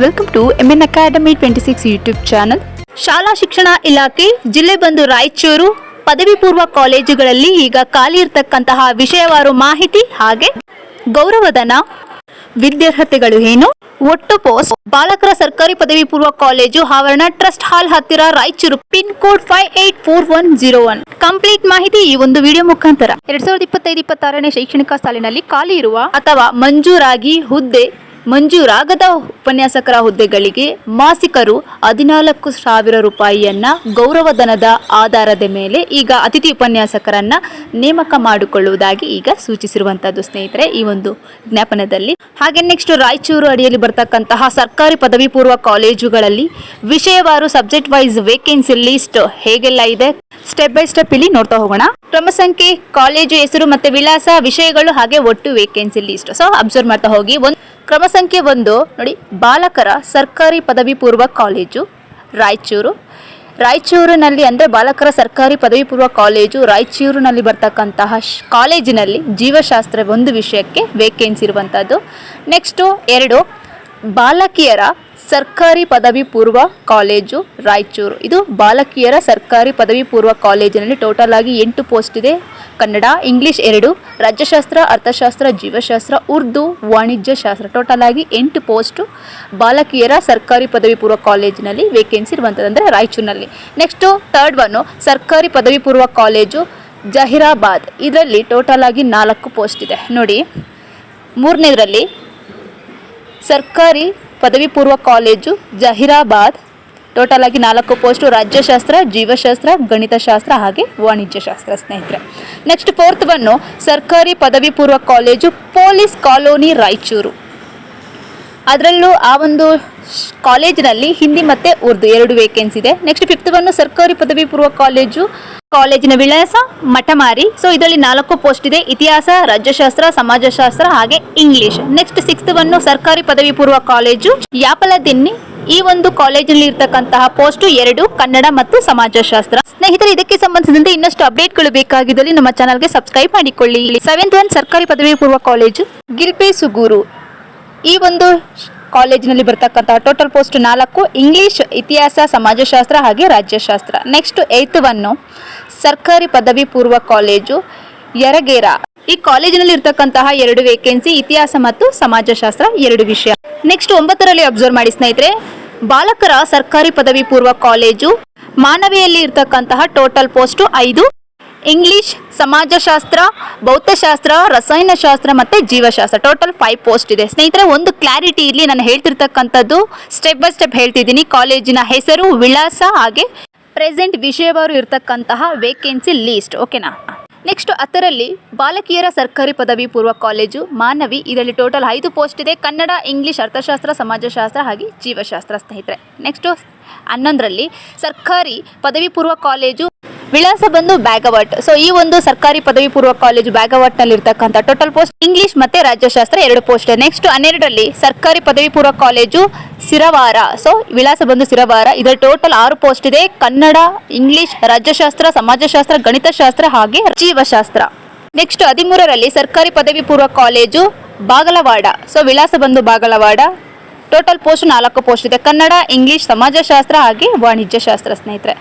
Welcome to M N academy twenty six YouTube channel ಶಾಲಾ ಶಿಕ್ಷಣ ಇಲಾಖೆ ಜಿಲ್ಲೆ ಬಂದು ರಾಯಚೂರು ಪದವಿ ಪೂರ್ವ ಕಾಲೇಜುಗಳಲ್ಲಿ ಈಗ ಖಾಲಿ ಇರತಕ್ಕಂತಹ ವಿಷಯವಾರು ಮಾಹಿತಿ ಹಾಗೆ ಗೌರವಧನ ವಿದ್ಯಾರ್ಹತೆಗಳು ಏನು? ಒಟ್ಟು ಪೋಸ್ಟ್ ಬಾಲಕರ ಸರ್ಕಾರಿ ಪದವಿ ಪೂರ್ವ ಕಾಲೇಜು ಆವರಣ ಟ್ರಸ್ಟ್ ಹಾಲ್ ಹತ್ತಿರ Raichur pin code five eight four one zero one. Complete ಮಾಹಿತಿ ಈ ಒಂದು ವಿಡಿಯೋ ಮುಖಾಂತರ. ಎರಡ್ ಸಾವಿರದ ಇಪ್ಪತ್ತೈದು ಇಪ್ಪತ್ತಾರನೇ ಶೈಕ್ಷಣಿಕ ಸಾಲಿನಲ್ಲಿ ಖಾಲಿ ಇರುವ ಅಥವಾ ಮಂಜೂರಾಗಿ ಹುದ್ದೆ ಮಂಜೂರಾಗದ ಉಪನ್ಯಾಸಕರ ಹುದ್ದೆಗಳಿಗೆ ಮಾಸಿಕರು ಹದಿನಾಲ್ಕು ಸಾವಿರ ರೂಪಾಯಿಯನ್ನ ಗೌರವಧನದ ಆಧಾರದ ಮೇಲೆ ಈಗ ಅತಿಥಿ ಉಪನ್ಯಾಸಕರನ್ನ ನೇಮಕ ಮಾಡಿಕೊಳ್ಳುವುದಾಗಿ ಈಗ ಸೂಚಿಸಿರುವಂತಹದ್ದು ಸ್ನೇಹಿತರೆ, ಈ ಒಂದು ಜ್ಞಾಪನದಲ್ಲಿ ಹಾಗೆ ನೆಕ್ಸ್ಟ್ ರಾಯಚೂರು ಅಡಿಯಲ್ಲಿ ಬರ್ತಕ್ಕಂತಹ ಸರ್ಕಾರಿ ಪದವಿ ಪೂರ್ವ ಕಾಲೇಜುಗಳಲ್ಲಿ ವಿಷಯವಾರು ಸಬ್ಜೆಕ್ಟ್ ವೈಸ್ ವೇಕೆನ್ಸಿ ಲಿಸ್ಟ್ ಹೇಗೆಲ್ಲ ಇದೆ? ಸ್ಟೆಪ್ ಬೈ ಸ್ಟೆಪ್ ಇಲ್ಲಿ ನೋಡ್ತಾ ಹೋಗೋಣ. ಕ್ರಮ ಸಂಖ್ಯೆ, ಕಾಲೇಜು ಹೆಸರು ಮತ್ತೆ ವಿಳಾಸ, ವಿಷಯಗಳು ಹಾಗೆ ಒಟ್ಟು ವೇಕೆನ್ಸಿ ಲಿಸ್ಟ್ ಸೊ ಅಬ್ಸರ್ವ್ ಮಾಡ್ತಾ ಹೋಗಿ. ಒಂದು ಕ್ರಮ ಸಂಖ್ಯೆ ಒಂದು, ನೋಡಿ, ಬಾಲಕರ ಸರ್ಕಾರಿ ಪದವಿ ಪೂರ್ವ ಕಾಲೇಜು, ರಾಯಚೂರು. ರಾಯಚೂರಿನಲ್ಲಿ ಅಂದರೆ ಬಾಲಕರ ಸರ್ಕಾರಿ ಪದವಿ ಪೂರ್ವ ಕಾಲೇಜು, ರಾಯಚೂರಿನಲ್ಲಿ ಬರ್ತಕ್ಕಂತಹ ಕಾಲೇಜಿನಲ್ಲಿ ಜೀವಶಾಸ್ತ್ರ ಒಂದು ವಿಷಯಕ್ಕೆ ವೇಕೆನ್ಸಿ ಇರುವಂಥದ್ದು ನೆಕ್ಸ್ಟು ಎರಡು, ಬಾಲಕಿಯರ ಸರ್ಕಾರಿ ಪದವಿ ಪೂರ್ವ ಕಾಲೇಜು, ರಾಯಚೂರು. ಇದು ಬಾಲಕಿಯರ ಸರ್ಕಾರಿ ಪದವಿ ಪೂರ್ವ ಕಾಲೇಜಿನಲ್ಲಿ ಟೋಟಲ್ ಆಗಿ ಎಂಟು ಪೋಸ್ಟ್ ಇದೆ. ಕನ್ನಡ, ಇಂಗ್ಲಿಷ್ ಎರಡು, ರಾಜ್ಯಶಾಸ್ತ್ರ, ಅರ್ಥಶಾಸ್ತ್ರ, ಜೀವಶಾಸ್ತ್ರ, ಉರ್ದು, ವಾಣಿಜ್ಯ ಶಾಸ್ತ್ರ. ಟೋಟಲ್ ಆಗಿ ಎಂಟು ಪೋಸ್ಟು ಬಾಲಕಿಯರ ಸರ್ಕಾರಿ ಪದವಿ ಪೂರ್ವ ಕಾಲೇಜಿನಲ್ಲಿ ವೇಕೆನ್ಸಿ ಇರುವಂಥದ್ದು ಅಂದರೆ ರಾಯಚೂರಿನಲ್ಲಿ. ನೆಕ್ಸ್ಟು ಥರ್ಡ್ ಒನ್ನು ಸರ್ಕಾರಿ ಪದವಿ ಪೂರ್ವ ಕಾಲೇಜು, ಜಹೀರಾಬಾದ್. ಇದರಲ್ಲಿ ಟೋಟಲ್ ಆಗಿ ನಾಲ್ಕು ಪೋಸ್ಟ್ ಇದೆ. ನೋಡಿ, ಮೂರನೇದರಲ್ಲಿ ಸರ್ಕಾರಿ ಪದವಿ ಪೂರ್ವ ಕಾಲೇಜು, ಜಹೀರಾಬಾದ್. ಟೋಟಲ್ ಆಗಿ ನಾಲ್ಕು ಪೋಸ್ಟು ರಾಜ್ಯಶಾಸ್ತ್ರ, ಜೀವಶಾಸ್ತ್ರ, ಗಣಿತಶಾಸ್ತ್ರ ಹಾಗೆ ವಾಣಿಜ್ಯಶಾಸ್ತ್ರ ಸ್ನೇಹಿತರೆ. ನೆಕ್ಸ್ಟ್ ಫೋರ್ತ್ ಒನ್ನು ಸರ್ಕಾರಿ ಪದವಿ ಪೂರ್ವ ಕಾಲೇಜು, ಪೊಲೀಸ್ ಕಾಲೋನಿ ರಾಯಚೂರು. ಅದರಲ್ಲೂ ಆ ಒಂದು ಕಾಲೇಜಿನಲ್ಲಿ ಹಿಂದಿ ಮತ್ತೆ ಉರ್ದು ಎರಡು ವೇಕೆನ್ಸಿ ಇದೆ. ನೆಕ್ಸ್ಟ್ ಫಿಫ್ತ್ ಬಂದು ಸರ್ಕಾರಿ ಪದವಿ ಪೂರ್ವ ಕಾಲೇಜು, ಕಾಲೇಜಿನ ವಿಳಾಸ ಮಠಮಾರಿ. ಸೊ ಇದರಲ್ಲಿ ನಾಲ್ಕು ಪೋಸ್ಟ್ ಇದೆ. ಇತಿಹಾಸ, ರಾಜ್ಯಶಾಸ್ತ್ರ, ಸಮಾಜಶಾಸ್ತ್ರ ಹಾಗೆ ಇಂಗ್ಲಿಷ್ ನೆಕ್ಸ್ಟ್ ಸಿಕ್ಸ್ತ್ ಬಂದು ಸರ್ಕಾರಿ ಪದವಿ ಪೂರ್ವ ಕಾಲೇಜು, ಯಾಪಲದಿನ್ನಿ. ಈ ಒಂದು ಕಾಲೇಜಿನಲ್ಲಿ ಇರ್ತಕ್ಕಂತಹ ಪೋಸ್ಟ್ ಎರಡು, ಕನ್ನಡ ಮತ್ತು ಸಮಾಜಶಾಸ್ತ್ರ. ಸ್ನೇಹಿತರೆ, ಇದಕ್ಕೆ ಸಂಬಂಧಿಸಿದಂತೆ ಇನ್ನಷ್ಟು ಅಪ್ಡೇಟ್ಗಳು ಬೇಕಾಗಿದ್ದಲ್ಲಿ ನಮ್ಮ ಚಾನಲ್ಗೆ ಸಬ್ಸ್ಕ್ರೈಬ್ ಮಾಡಿಕೊಳ್ಳಿ. ಸೆವೆಂತ್ ಒನ್ ಸರ್ಕಾರಿ ಪದವಿ ಪೂರ್ವ ಕಾಲೇಜು ಗಿರ್ಪೆ ಸುಗೂರು. ಈ ಒಂದು ಕಾಲೇಜಿನಲ್ಲಿ ಬರ್ತಕ್ಕಂತಹ ಟೋಟಲ್ ಪೋಸ್ಟ್ ನಾಲ್ಕು ಇಂಗ್ಲಿಷ್ ಇತಿಹಾಸ, ಸಮಾಜಶಾಸ್ತ್ರ ಹಾಗೆ ರಾಜ್ಯಶಾಸ್ತ್ರ. ನೆಕ್ಸ್ಟ್ ಏಯ್ತ್ ಒನ್ನು ಸರ್ಕಾರಿ ಪದವಿ ಪೂರ್ವ ಕಾಲೇಜು, ಯರಗೇರ. ಈ ಕಾಲೇಜಿನಲ್ಲಿ ಇರ್ತಕ್ಕಂತಹ ಎರಡು ವೇಕೆನ್ಸಿ ಇತಿಹಾಸ ಮತ್ತು ಸಮಾಜಶಾಸ್ತ್ರ ಎರಡು ವಿಷಯ. ನೆಕ್ಸ್ಟ್ ಒಂಬತ್ತರಲ್ಲಿ ಅಬ್ಸರ್ವ್ ಮಾಡಿ ಸ್ನೇಹಿತರೆ, ಬಾಲಕರ ಸರ್ಕಾರಿ ಪದವಿ ಪೂರ್ವ ಕಾಲೇಜು, ಮಾನವಿಯಲ್ಲಿ ಇರ್ತಕ್ಕಂತಹ ಟೋಟಲ್ ಪೋಸ್ಟು ಐದು ಇಂಗ್ಲಿಷ್ ಸಮಾಜಶಾಸ್ತ್ರ, ಭೌತಶಾಸ್ತ್ರ, ರಸಾಯನಶಾಸ್ತ್ರ ಮತ್ತು ಜೀವಶಾಸ್ತ್ರ. ಟೋಟಲ್ ಫೈವ್ ಪೋಸ್ಟ್ ಇದೆ. ಸ್ನೇಹಿತರೆ, ಒಂದು ಕ್ಲಾರಿಟಿ ಇಲ್ಲಿ ನಾನು ಹೇಳ್ತಿರ್ತಕ್ಕಂಥದ್ದು. ಸ್ಟೆಪ್ ಬೈ ಸ್ಟೆಪ್ ಹೇಳ್ತಿದ್ದೀನಿ. ಕಾಲೇಜಿನ ಹೆಸರು ವಿಳಾಸ ಹಾಗೆ ಪ್ರೆಸೆಂಟ್ ವಿಷಯವಾರು ಇರತಕ್ಕಂತಹ ವೇಕೆನ್ಸಿ ಲೀಸ್ಟ್ ಓಕೆನಾ ನೆಕ್ಸ್ಟ್ ಅದರಲ್ಲಿ ಬಾಲಕಿಯರ ಸರ್ಕಾರಿ ಪದವಿ ಪೂರ್ವ ಕಾಲೇಜು ಮಾನವಿ. ಇದರಲ್ಲಿ ಟೋಟಲ್ ಐದು ಪೋಸ್ಟ್ ಇದೆ. ಕನ್ನಡ ಇಂಗ್ಲಿಷ್ ಅರ್ಥಶಾಸ್ತ್ರ, ಸಮಾಜಶಾಸ್ತ್ರ ಹಾಗೆ ಜೀವಶಾಸ್ತ್ರ ಸ್ನೇಹಿತರೆ. ನೆಕ್ಸ್ಟು ಹನ್ನೊಂದರಲ್ಲಿ ಸರ್ಕಾರಿ ಪದವಿ ಪೂರ್ವ ಕಾಲೇಜು ವಿಳಾಸ ಬಂದು ಬ್ಯಾಗವಾಟ್. ಸೊ ಈ ಒಂದು ಸರ್ಕಾರಿ ಪದವಿ ಪೂರ್ವ ಕಾಲೇಜು ಬ್ಯಾಗವಾಟ್ನಲ್ಲಿ ಇರ್ತಕ್ಕಂಥ ಟೋಟಲ್ ಪೋಸ್ಟ್ ಇಂಗ್ಲಿಷ್ ಮತ್ತೆ ರಾಜ್ಯಶಾಸ್ತ್ರ ಎರಡು ಪೋಸ್ಟ್ ನೆಕ್ಸ್ಟ್ ಹನ್ನೆರಡರಲ್ಲಿ ಸರ್ಕಾರಿ ಪದವಿ ಪೂರ್ವ ಕಾಲೇಜು ಸಿರವಾರ ಸೊ ವಿಳಾಸ ಬಂದು ಸಿರವಾರ ಇದರ ಟೋಟಲ್ ಆರು ಪೋಸ್ಟ್ ಇದೆ. ಕನ್ನಡ ಇಂಗ್ಲಿಷ್ ರಾಜ್ಯಶಾಸ್ತ್ರ, ಸಮಾಜಶಾಸ್ತ್ರ, ಗಣಿತಶಾಸ್ತ್ರ ಹಾಗೆ ಜೀವಶಾಸ್ತ್ರ. ನೆಕ್ಸ್ಟ್ ಹದಿಮೂರರಲ್ಲಿ ಸರ್ಕಾರಿ ಪದವಿ ಪೂರ್ವ ಕಾಲೇಜು ಬಾಗಲವಾಡ. ಸೊ ವಿಳಾಸ ಬಂದು ಬಾಗಲವಾಡ. ಟೋಟಲ್ ಪೋಸ್ಟ್ ನಾಲ್ಕು ಪೋಸ್ಟ್ ಇದೆ. ಕನ್ನಡ ಇಂಗ್ಲಿಷ್ ಸಮಾಜಶಾಸ್ತ್ರ ಹಾಗೆ ವಾಣಿಜ್ಯ ಶಾಸ್ತ್ರ ಸ್ನೇಹಿತರೆ.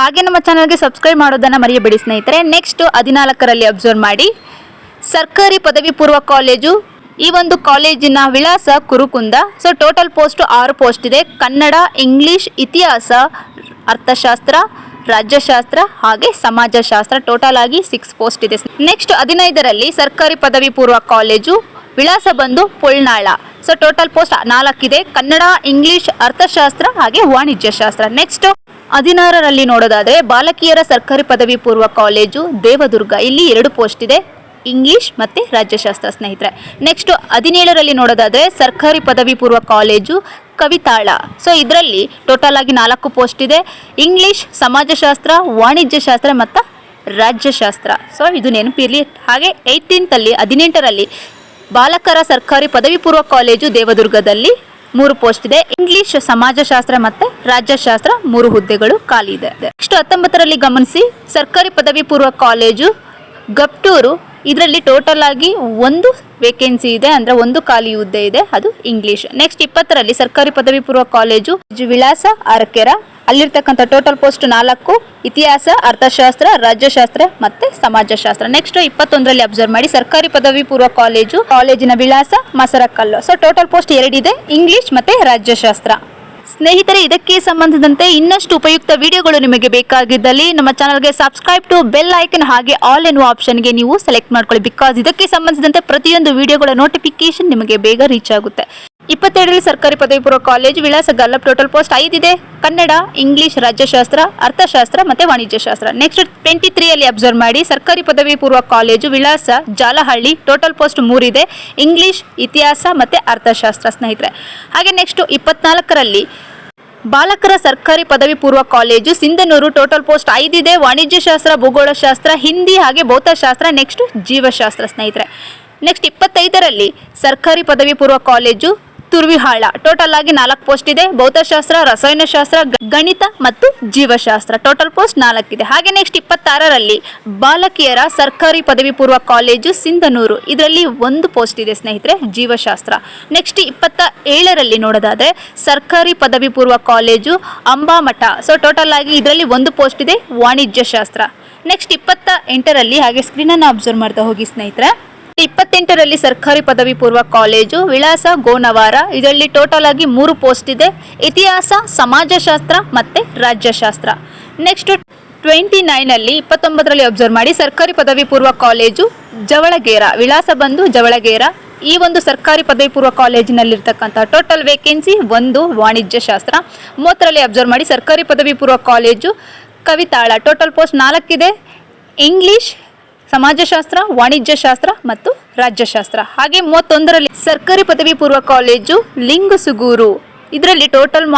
ಹಾಗೆ ನಮ್ಮ ಚಾನಲ್ಗೆ ಸಬ್ಸ್ಕ್ರೈಬ್ ಮಾಡೋದನ್ನು ಮರೆಯಬೇಡಿ ಸ್ನೇಹಿತರೆ. ನೆಕ್ಸ್ಟ್ ಹದಿನಾಲ್ಕರಲ್ಲಿ ಅಬ್ಸರ್ವ್ ಮಾಡಿ. ಸರ್ಕಾರಿ ಪದವಿ ಪೂರ್ವ ಕಾಲೇಜು ಈ ಒಂದು ಕಾಲೇಜಿನ ವಿಳಾಸ ಕುರುಕುಂದ. ಸೊ ಟೋಟಲ್ ಪೋಸ್ಟ್ ಆರು ಪೋಸ್ಟ್ ಇದೆ. ಕನ್ನಡ ಇಂಗ್ಲಿಷ್ ಇತಿಹಾಸ, ಅರ್ಥಶಾಸ್ತ್ರ, ರಾಜ್ಯಶಾಸ್ತ್ರ ಹಾಗೆ ಸಮಾಜಶಾಸ್ತ್ರ. ಟೋಟಲ್ ಆಗಿ ಸಿಕ್ಸ್ ಪೋಸ್ಟ್ ಇದೆ. ನೆಕ್ಸ್ಟ್ ಹದಿನೈದರಲ್ಲಿ ಸರ್ಕಾರಿ ಪದವಿ ಪೂರ್ವ ಕಾಲೇಜು ವಿಳಾಸ ಬಂದು ಪೊಳ್ನಾಳ. ಸೊ ಟೋಟಲ್ ಪೋಸ್ಟ್ ನಾಲ್ಕಿದೆ ಕನ್ನಡ ಇಂಗ್ಲಿಷ್ ಅರ್ಥಶಾಸ್ತ್ರ ಹಾಗೆ ವಾಣಿಜ್ಯ ಶಾಸ್ತ್ರ ನೆಕ್ಸ್ಟ್ ಹದಿನಾರರಲ್ಲಿ ನೋಡೋದಾದರೆ ಬಾಲಕಿಯರ ಸರ್ಕಾರಿ ಪದವಿ ಪೂರ್ವ ಕಾಲೇಜು ದೇವದುರ್ಗ. ಇಲ್ಲಿ ಎರಡು ಪೋಸ್ಟ್ ಇದೆ. ಇಂಗ್ಲಿಷ್ ಮತ್ತು ರಾಜ್ಯಶಾಸ್ತ್ರ ಸ್ನೇಹಿತರೆ. ನೆಕ್ಸ್ಟು ಹದಿನೇಳರಲ್ಲಿ ನೋಡೋದಾದರೆ ಸರ್ಕಾರಿ ಪದವಿ ಪೂರ್ವ ಕಾಲೇಜು ಕವಿತಾಳ. ಸೊ ಇದರಲ್ಲಿ ಟೋಟಲ್ ಆಗಿ ನಾಲ್ಕು ಪೋಸ್ಟ್ ಇದೆ. ಇಂಗ್ಲಿಷ್, ಸಮಾಜಶಾಸ್ತ್ರ, ವಾಣಿಜ್ಯಶಾಸ್ತ್ರ ಮತ್ತು ರಾಜ್ಯಶಾಸ್ತ್ರ. ಸೊ ಇದು ನೆನಪಿರಲಿ ಹಾಗೆ ಏಯ್ಟೀನ್ತಲ್ಲಿ ಹದಿನೆಂಟರಲ್ಲಿ ಬಾಲಕರ ಸರ್ಕಾರಿ ಪದವಿ ಪೂರ್ವ ಕಾಲೇಜು ದೇವದುರ್ಗದಲ್ಲಿ ಮೂರು ಪೋಸ್ಟ್ ಇದೆ. ಇಂಗ್ಲಿಷ್, ಸಮಾಜಶಾಸ್ತ್ರ ಮತ್ತೆ ರಾಜ್ಯಶಾಸ್ತ್ರ ಮೂರು ಹುದ್ದೆಗಳು ಖಾಲಿ ಇದೆ. ನೆಕ್ಸ್ಟ್ ಹತ್ತೊಂಬತ್ತರಲ್ಲಿ ಗಮನಿಸಿ, ಸರ್ಕಾರಿ ಪದವಿ ಪೂರ್ವ ಕಾಲೇಜು, ಗಪ್ಟೂರು. ಇದರಲ್ಲಿ ಟೋಟಲ್ ಆಗಿ ಒಂದು ವೇಕೆನ್ಸಿ ಇದೆ. ಅಂದ್ರೆ ಒಂದು ಖಾಲಿ ಹುದ್ದೆ ಇದೆ. ಅದು ಇಂಗ್ಲಿಷ್. ನೆಕ್ಸ್ಟ್ ಇಪ್ಪತ್ತರಲ್ಲಿ ಸರ್ಕಾರಿ ಪದವಿ ಪೂರ್ವ ಕಾಲೇಜು, ವಿಳಾಸ ಅರಕೆರ ಅಲ್ಲಿರ್ತಕ್ಕಂಥ ಟೋಟಲ್ ಪೋಸ್ಟ್ ನಾಲ್ಕು, ಇತಿಹಾಸ, ಅರ್ಥಶಾಸ್ತ್ರ, ರಾಜ್ಯಶಾಸ್ತ್ರ ಮತ್ತೆ ಸಮಾಜಶಾಸ್ತ್ರ. ನೆಕ್ಸ್ಟ್ ಇಪ್ಪತ್ತೊಂದರಲ್ಲಿ ಅಬ್ಸರ್ವ್ ಮಾಡಿ, ಸರ್ಕಾರಿ ಪದವಿ ಪೂರ್ವ ಕಾಲೇಜು ಕಾಲೇಜಿನ ವಿಳಾಸ ಮಸರಕಲ್ಲು. ಸೊ ಟೋಟಲ್ ಪೋಸ್ಟ್ ಎರಡಿದೆ ಇಂಗ್ಲಿಷ್ ಮತ್ತೆ ರಾಜ್ಯಶಾಸ್ತ್ರ. ಸ್ನೇಹಿತರೆ, ಇದಕ್ಕೆ ಸಂಬಂಧಿಸಿದಂತೆ ಇನ್ನಷ್ಟು ಉಪಯುಕ್ತ ವಿಡಿಯೋಗಳು ನಿಮಗೆ ಬೇಕಾಗಿದ್ದಲ್ಲಿ ನಮ್ಮ ಚಾನಲ್ಗೆ ಸಬ್ಸ್ಕ್ರೈಬ್ ಟು ಬೆಲ್ ಐಕನ್ ಹಾಗೆ ಆಲ್ ಎನ್ನುವ ಆಪ್ಷನ್ಗೆ ನೀವು ಸೆಲೆಕ್ಟ್ ಮಾಡ್ಕೊಳ್ಳಿ. ಬಿಕಾಸ್ ಇದಕ್ಕೆ ಸಂಬಂಧಿಸಿದಂತೆ ಪ್ರತಿಯೊಂದು ವಿಡಿಯೋಗಳ ನೋಟಿಫಿಕೇಶನ್ ನಿಮಗೆ ಬೇಗ ರೀಚ್ ಆಗುತ್ತೆ. ಇಪ್ಪತ್ತೆರಡರಲ್ಲಿ ಸರ್ಕಾರಿ ಪದವಿ ಪೂರ್ವ ಕಾಲೇಜು ವಿಳಾಸ ಗಲ್ಲಪ್ ಟೋಟಲ್ ಪೋಸ್ಟ್ ಐದಿದೆ ಕನ್ನಡ, ಇಂಗ್ಲಿಷ್, ರಾಜ್ಯಶಾಸ್ತ್ರ, ಅರ್ಥಶಾಸ್ತ್ರ ಮತ್ತು ವಾಣಿಜ್ಯಶಾಸ್ತ್ರ. ನೆಕ್ಸ್ಟ್ ಟ್ವೆಂಟಿ ತ್ರೀಯಲ್ಲಿ ಅಬ್ಸರ್ವ್ ಮಾಡಿ. ಸರ್ಕಾರಿ ಪದವಿ ಪೂರ್ವ ಕಾಲೇಜು ವಿಳಾಸ ಜಾಲಹಳ್ಳಿ ಟೋಟಲ್ ಪೋಸ್ಟ್ ಮೂರಿದೆ ಇಂಗ್ಲಿಷ್, ಇತಿಹಾಸ ಮತ್ತು ಅರ್ಥಶಾಸ್ತ್ರ ಸ್ನೇಹಿತರೆ. ಹಾಗೆ ನೆಕ್ಸ್ಟ್ ಇಪ್ಪತ್ನಾಲ್ಕರಲ್ಲಿ ಬಾಲಕರ ಸರ್ಕಾರಿ ಪದವಿ ಪೂರ್ವ ಕಾಲೇಜು ಸಿಂಧನೂರು ಟೋಟಲ್ ಪೋಸ್ಟ್ ಐದಿದೆ ವಾಣಿಜ್ಯಶಾಸ್ತ್ರ, ಭೂಗೋಳಶಾಸ್ತ್ರ, ಹಿಂದಿ ಹಾಗೆ ಭೌತಶಾಸ್ತ್ರ ನೆಕ್ಸ್ಟ್ ಜೀವಶಾಸ್ತ್ರ ಸ್ನೇಹಿತರೆ. ನೆಕ್ಸ್ಟ್ ಇಪ್ಪತ್ತೈದರಲ್ಲಿ ಸರ್ಕಾರಿ ಪದವಿ ಪೂರ್ವ ಕಾಲೇಜು ತುರ್ವಿಹಾಳ. ಟೋಟಲ್ ಆಗಿ ನಾಲ್ಕು ಪೋಸ್ಟ್ ಇದೆ. ಭೌತಶಾಸ್ತ್ರ, ರಸಾಯನಶಾಸ್ತ್ರ ಗಣಿತ ಮತ್ತು ಜೀವಶಾಸ್ತ್ರ. ಟೋಟಲ್ ಪೋಸ್ಟ್ ನಾಲ್ಕಿದೆ. ಹಾಗೆ ನೆಕ್ಸ್ಟ್ ಇಪ್ಪತ್ತಾರರಲ್ಲಿ ಬಾಲಕಿಯರ ಸರ್ಕಾರಿ ಪದವಿ ಪೂರ್ವ ಕಾಲೇಜು ಸಿಂಧನೂರು. ಇದರಲ್ಲಿ ಒಂದು ಪೋಸ್ಟ್ ಇದೆ ಸ್ನೇಹಿತರೆ, ಜೀವಶಾಸ್ತ್ರ. ನೆಕ್ಸ್ಟ್ ಇಪ್ಪತ್ತ ಏಳರಲ್ಲಿ ನೋಡೋದಾದ್ರೆ ಸರ್ಕಾರಿ ಪದವಿ ಪೂರ್ವ ಕಾಲೇಜು ಅಂಬಾಮಠ. ಸೊ ಟೋಟಲ್ ಆಗಿ ಇದರಲ್ಲಿ ಒಂದು ಪೋಸ್ಟ್ ಇದೆ, ವಾಣಿಜ್ಯಶಾಸ್ತ್ರ. ನೆಕ್ಸ್ಟ್ ಇಪ್ಪತ್ತ ಎಂಟರಲ್ಲಿ ಹಾಗೆ ಸ್ಕ್ರೀನನ್ನು ಅಬ್ಸರ್ವ್ ಮಾಡ್ತಾ ಹೋಗಿ ಸ್ನೇಹಿತರೆ. ಇಪ್ಪತ್ತೆಂಟರಲ್ಲಿ ಸರ್ಕಾರಿ ಪದವಿ ಪೂರ್ವ ಕಾಲೇಜು ವಿಳಾಸ ಗೋನವಾರ. ಇದರಲ್ಲಿ ಟೋಟಲ್ ಆಗಿ ಮೂರು ಪೋಸ್ಟ್ ಇದೆ. ಇತಿಹಾಸ, ಸಮಾಜಶಾಸ್ತ್ರ ಮತ್ತೆ ರಾಜ್ಯಶಾಸ್ತ್ರ. ನೆಕ್ಸ್ಟ್ ಟ್ವೆಂಟಿ ನೈನಲ್ಲಿ ಇಪ್ಪತ್ತೊಂಬತ್ತರಲ್ಲಿ ಅಬ್ಸರ್ವ್ ಮಾಡಿ. ಸರ್ಕಾರಿ ಪದವಿ ಪೂರ್ವ ಕಾಲೇಜು ಜವಳಗೇರ. ವಿಳಾಸ ಬಂದು ಜವಳಗೇರ. ಈ ಒಂದು ಸರ್ಕಾರಿ ಪದವಿ ಪೂರ್ವ ಕಾಲೇಜಿನಲ್ಲಿರ್ತಕ್ಕಂಥ ಟೋಟಲ್ ವೇಕೆನ್ಸಿ ಒಂದು, ವಾಣಿಜ್ಯಶಾಸ್ತ್ರ. ಮೂವತ್ತರಲ್ಲಿ ಅಬ್ಸರ್ವ್ ಮಾಡಿ. ಸರ್ಕಾರಿ ಪದವಿ ಪೂರ್ವ ಕಾಲೇಜು ಕವಿತಾಳ. ಟೋಟಲ್ ಪೋಸ್ಟ್ ನಾಲ್ಕಿದೆ. ಇಂಗ್ಲಿಷ್ ಸಮಾಜಶಾಸ್ತ್ರ, ವಾಣಿಜ್ಯಶಾಸ್ತ್ರ ಮತ್ತು ರಾಜ್ಯಶಾಸ್ತ್ರ. ಹಾಗೆ ಮೂವತ್ತೊಂದರಲ್ಲಿ ಸರ್ಕಾರಿ ಪದವಿ ಪೂರ್ವ ಕಾಲೇಜು ಲಿಂಗಸುಗೂರು ಇದರಲ್ಲಿ ಟೋಟಲ್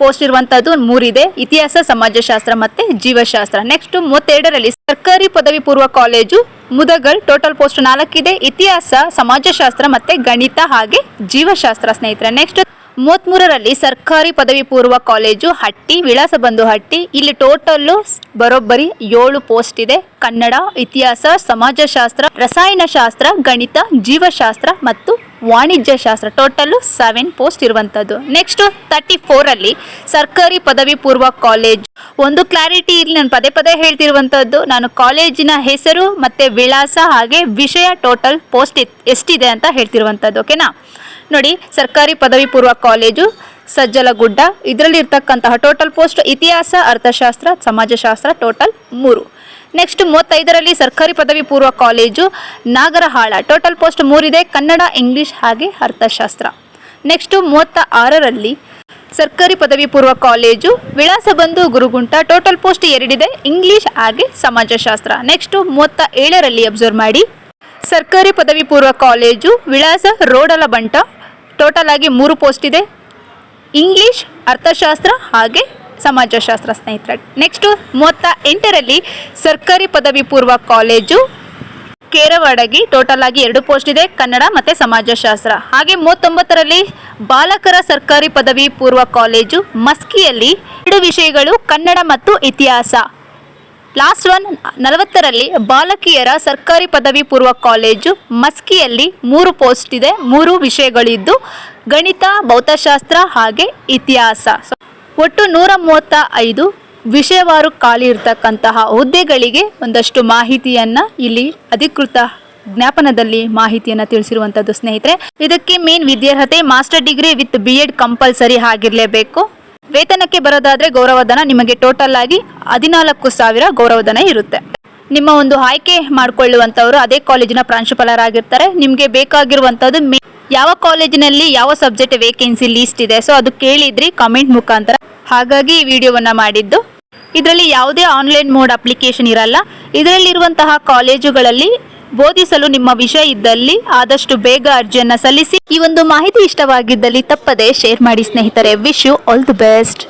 ಪೋಸ್ಟ್ ಇರುವಂತಹದ್ದು ಮೂರಿದೆ. ಇತಿಹಾಸ, ಸಮಾಜಶಾಸ್ತ್ರ ಮತ್ತೆ ಜೀವಶಾಸ್ತ್ರ. ನೆಕ್ಸ್ಟ್ ಮೂವತ್ತೆರಡರಲ್ಲಿ ಸರ್ಕಾರಿ ಪದವಿ ಪೂರ್ವ ಕಾಲೇಜು ಮುದಗಲ್ ಟೋಟಲ್ ಪೋಸ್ಟ್ ನಾಲ್ಕಿದೆ. ಇತಿಹಾಸ, ಸಮಾಜಶಾಸ್ತ್ರ ಮತ್ತೆ ಗಣಿತ ಹಾಗೆ ಜೀವಶಾಸ್ತ್ರ ಸ್ನೇಹಿತರೆ. ನೆಕ್ಸ್ಟ್ ಮೂವತ್ಮೂರರಲ್ಲಿ ಸರ್ಕಾರಿ ಪದವಿ ಪೂರ್ವ ಕಾಲೇಜು ಹಟ್ಟಿ ವಿಳಾಸ ಬಂದು ಹಟ್ಟಿ, ಇಲ್ಲಿ ಟೋಟಲ್ಲು ಬರೋಬ್ಬರಿ ಏಳು ಪೋಸ್ಟ್ ಇದೆ. ಕನ್ನಡ, ಇತಿಹಾಸ, ಸಮಾಜಶಾಸ್ತ್ರ, ರಸಾಯನಶಾಸ್ತ್ರ, ಗಣಿತ, ಜೀವಶಾಸ್ತ್ರ ಮತ್ತು ವಾಣಿಜ್ಯಶಾಸ್ತ್ರ ಟೋಟಲ್ ಸೆವೆನ್ ಪೋಸ್ಟ್ ಇರುವಂಥದ್ದು ನೆಕ್ಸ್ಟ್ ತರ್ಟಿ ಫೋರಲ್ಲಿ ಸರ್ಕಾರಿ ಪದವಿ ಪೂರ್ವ ಕಾಲೇಜ್ ಒಂದು ಕ್ಲಾರಿಟಿ ಇಲ್ಲಿ ನಾನು ಪದೇ ಪದೇ ಹೇಳ್ತಿರುವಂಥದ್ದು ನಾನು ಕಾಲೇಜಿನ ಹೆಸರು ಮತ್ತೆ ವಿಳಾಸ ಹಾಗೆ ವಿಷಯ ಟೋಟಲ್ ಪೋಸ್ಟ್ ಎಷ್ಟಿದೆ ಅಂತ ಹೇಳ್ತಿರುವಂಥದ್ದು ಓಕೆನಾ ನೋಡಿ, ಸರ್ಕಾರಿ ಪದವಿ ಪೂರ್ವ ಕಾಲೇಜು ಸಜ್ಜಲಗುಡ್ಡ ಇದರಲ್ಲಿ ಇರ್ತಕ್ಕಂತಹ ಟೋಟಲ್ ಪೋಸ್ಟ್ ಇತಿಹಾಸ, ಅರ್ಥಶಾಸ್ತ್ರ, ಸಮಾಜಶಾಸ್ತ್ರ ಟೋಟಲ್ ಮೂರು. ನೆಕ್ಸ್ಟ್ ಮೂವತ್ತೈದರಲ್ಲಿ ಸರ್ಕಾರಿ ಪದವಿ ಪೂರ್ವ ಕಾಲೇಜು ನಾಗರಹಾಳ. ಟೋಟಲ್ ಪೋಸ್ಟ್ ಮೂರಿದೆ, ಕನ್ನಡ ಇಂಗ್ಲಿಷ್ ಹಾಗೆ ಅರ್ಥಶಾಸ್ತ್ರ. ನೆಕ್ಸ್ಟ್ ಮೂವತ್ತ ಆರರಲ್ಲಿ ಸರ್ಕಾರಿ ಪದವಿ ಪೂರ್ವ ಕಾಲೇಜು ವಿಳಾಸ ಬಂದು ಗುರುಗುಂಟ. ಟೋಟಲ್ ಪೋಸ್ಟ್ ಎರಡಿದೆ ಇಂಗ್ಲಿಷ್ ಹಾಗೆ ಸಮಾಜಶಾಸ್ತ್ರ. ನೆಕ್ಸ್ಟ್ ಮೂವತ್ತ ಏಳರಲ್ಲಿ ಅಬ್ಸರ್ವ್ ಮಾಡಿ. ಸರ್ಕಾರಿ ಪದವಿ ಪೂರ್ವ ಕಾಲೇಜು ವಿಳಾಸ ರೋಡಲ ಬಂಟ. ಟೋಟಲ್ ಆಗಿ ಮೂರು ಪೋಸ್ಟ್ ಇದೆ ಇಂಗ್ಲಿಷ್ ಅರ್ಥಶಾಸ್ತ್ರ ಹಾಗೆ ಸಮಾಜಶಾಸ್ತ್ರ ಸ್ನೇಹಿತರೆ. ನೆಕ್ಸ್ಟ್ ಮೂವತ್ತ ಎಂಟರಲ್ಲಿ ಸರ್ಕಾರಿ ಪದವಿ ಪೂರ್ವ ಕಾಲೇಜು ಕೇರವಾಡಗಿ ಟೋಟಲ್ ಆಗಿ ಎರಡು ಪೋಸ್ಟ್ ಇದೆ, ಕನ್ನಡ ಮತ್ತೆ ಸಮಾಜಶಾಸ್ತ್ರ. ಹಾಗೆ ಮೂವತ್ತೊಂಬತ್ತರಲ್ಲಿ ಬಾಲಕರ ಸರ್ಕಾರಿ ಪದವಿ ಪೂರ್ವ ಕಾಲೇಜು ಮಸ್ಕಿಯಲ್ಲಿ ಎರಡು ವಿಷಯಗಳು, ಕನ್ನಡ ಮತ್ತು ಇತಿಹಾಸ. ಲಾಸ್ಟ್ ಒನ್ ನಲವತ್ತರಲ್ಲಿ ಬಾಲಕಿಯರ ಸರ್ಕಾರಿ ಪದವಿ ಪೂರ್ವ ಕಾಲೇಜು ಮಸ್ಕಿಯಲ್ಲಿ ಮೂರು ಪೋಸ್ಟ್ ಇದೆ, ಮೂರು ವಿಷಯಗಳಿದ್ದು ಗಣಿತ, ಭೌತಶಾಸ್ತ್ರ ಹಾಗೆ ಇತಿಹಾಸ. ಒಟ್ಟು ನೂರ ಮೂವತ್ತ ಐದು ವಿಷಯವಾರು ಖಾಲಿ ಇರತಕ್ಕಂತಹ ಹುದ್ದೆಗಳಿಗೆ ಒಂದಷ್ಟು ಮಾಹಿತಿಯನ್ನ ಇಲ್ಲಿ ಅಧಿಕೃತ ಜ್ಞಾಪನದಲ್ಲಿ ಮಾಹಿತಿಯನ್ನ ತಿಳಿಸಿರುವಂತದ್ದು ಸ್ನೇಹಿತರೆ, ಇದಕ್ಕೆ ಮೇನ್ ವಿದ್ಯಾರ್ಹತೆ master degree with B Ed compulsory ಆಗಿರಲೇಬೇಕು. ವೇತನಕ್ಕೆ ಬರೋದಾದ್ರೆ ಗೌರವಧನ ನಿಮಗೆ ಟೋಟಲ್ ಆಗಿ ಹದಿನಾಲ್ಕು ಸಾವಿರ ಗೌರವಧನ ಇರುತ್ತೆ. ನಿಮ್ಮ ಒಂದು ಆಯ್ಕೆ ಮಾಡಿಕೊಳ್ಳುವಂಥವ್ರು ಅದೇ ಕಾಲೇಜಿನ ಪ್ರಾಂಶುಪಾಲರಾಗಿರ್ತಾರೆ ನಿಮಗೆ ಬೇಕಾಗಿರುವಂಥದ್ದು ಯಾವ ಕಾಲೇಜಿನಲ್ಲಿ ಯಾವ ಸಬ್ಜೆಕ್ಟ್ ವೇಕೆನ್ಸಿ ಲೀಸ್ಟ್ ಇದೆ? ಸೊ ಅದು ಕೇಳಿದ್ರಿ ಕಾಮೆಂಟ್ ಮುಖಾಂತರ. ಹಾಗಾಗಿ ಈ ವಿಡಿಯೋವನ್ನು ಮಾಡಿದ್ದು. ಇದರಲ್ಲಿ ಯಾವುದೇ ಆನ್ಲೈನ್ ಮೋಡ್ ಅಪ್ಲಿಕೇಶನ್ ಇರಲ್ಲ. ಇದರಲ್ಲಿರುವಂತಹ ಕಾಲೇಜುಗಳಲ್ಲಿ ಬೋಧಿಸಲು ನಿಮ್ಮ ವಿಷಯ ಇದ್ದಲ್ಲಿ ಆದಷ್ಟು ಬೇಗ ಅರ್ಜಿಯನ್ನು ಸಲ್ಲಿಸಿ, ಈ ಒಂದು ಮಾಹಿತಿ ಇಷ್ಟವಾಗಿದ್ದಲ್ಲಿ ತಪ್ಪದೆ ಶೇರ್ ಮಾಡಿ ಸ್ನೇಹಿತರೆ. Wish you all the best